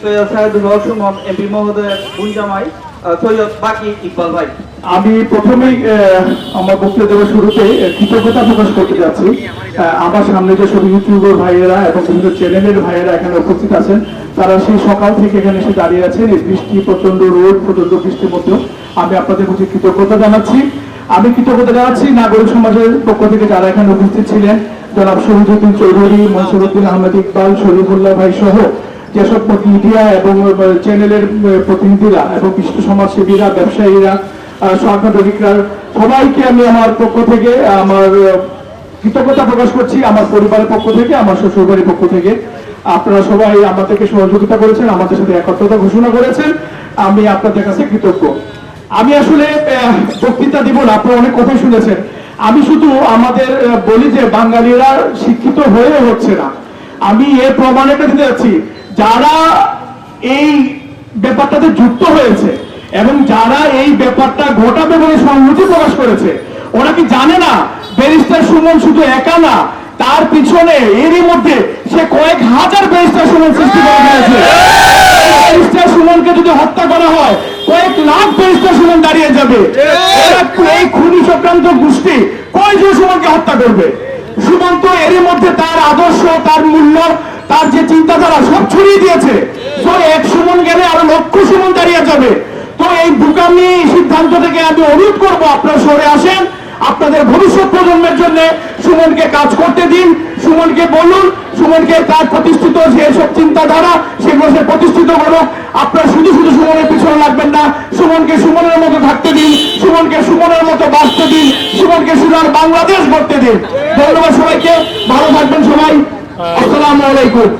সৈয়দ সাহেদুল হক MP মহোদয়ের গুঞ্জামাই আহ, সৈয়দ বাকি ইকবাল ভাই। আমি প্রথমেই আমার বক্তব্য দেওয়ার শুরুতে কৃতজ্ঞতা প্রকাশ করতে যাচ্ছি। আমার সামনে যে সব ইউটিউবার ভাইয়েরা এবং বিভিন্ন চ্যানেলের ভাইয়েরা এখানে উপস্থিত আছেন তারা সেই সকাল থেকে এখানে এসে দাঁড়িয়ে আছেন। এই বৃষ্টি প্রচণ্ড রোদ প্রচণ্ড বৃষ্টির মধ্যেও আমি আপনাদের প্রতি কৃতজ্ঞতা জানাচ্ছি। আমি কৃতজ্ঞতা জানাচ্ছি নাগরিক সমাজের পক্ষ থেকে যারা এখানে উপস্থিত ছিলেন জনাব শহীদুদ্দিন চৌধুরী মনসুরুদ্দিন আহমেদ ইকবাল শরীফুল্লাহ ভাই সহ যেসব মিডিয়া এবং চ্যানেলের প্রতিনিধিরা এবং বিশিষ্ট সমাজসেবীরা ব্যবসায়ীরা আহ, সবাইকে আমি আমার পক্ষ থেকে আমার কৃতজ্ঞতা প্রকাশ করছি আমার পরিবারের পক্ষ থেকে আমার শ্বশুরবাড়ির পক্ষ থেকে। আপনারা সবাই আমাদেরকে সহযোগিতা করেছেন আমাদের সাথে একত্রতা ঘোষণা করেছেন আমি আপনাদের কাছে কৃতজ্ঞ। আমি আসলে বক্তৃতা দিব না আপনারা অনেক কথাই শুনেছেন। আমি শুধু আমাদের বলি যে বাঙালিরা শিক্ষিত হয়ে হচ্ছে না। আমি এর প্রমাণ একটা দিতে যাচ্ছি। যারা এই ব্যাপারটাতে যুক্ত হয়েছে এবং যারা এই ব্যাপারটা ঘটাবে বলে সংহতি প্রকাশ করেছে, ওরা কি জানে না ব্যারিস্টার সুমন শুধু একা না, তার পিছনে এরই মধ্যে সে কয়েক হাজার ব্যারিস্টার সুমন সৃষ্টি করা হয়েছে ব্যারিস্টার সুমনকে যদি হত্যা করা হয়, কয়েক লাখ ব্যারিস্টার সুমন দাঁড়িয়ে যাবে। এই খুনি সংক্রান্ত গোষ্ঠী কয়জন সুমনকে হত্যা করবে? সুমন্ত এরই মধ্যে তার আদর্শ, তার মূল্য তার যে চিন্তাধারা সব ছড়িয়ে দিয়েছে। তো এক সুমন গেলে আরও লক্ষ সুমন দাঁড়িয়ে যাবে। তো এই বুকামি সিদ্ধান্ত থেকে আমি অনুরোধ করব, আপনারা সরে আসেন। আপনাদের ভবিষ্যৎ প্রজন্মের জন্য সুমনকে কাজ করতে দিন। সুমনকে বলুন, সুমনকে তার প্রতিষ্ঠিত যে সব চিন্তাধারা, সেগুলো সে প্রতিষ্ঠিত করুক। আপনারা শুধু শুধু সুমনের পিছনে লাগবেন না, সুমনকে সুমনের মতো থাকতে দিন, সুমনকে সুমনের মতো বাঁচতে দিন, সুমনকে সুনার বাংলাদেশ গড়তে দিন। ধন্যবাদ সবাইকে। আসসালামু আলাইকুম।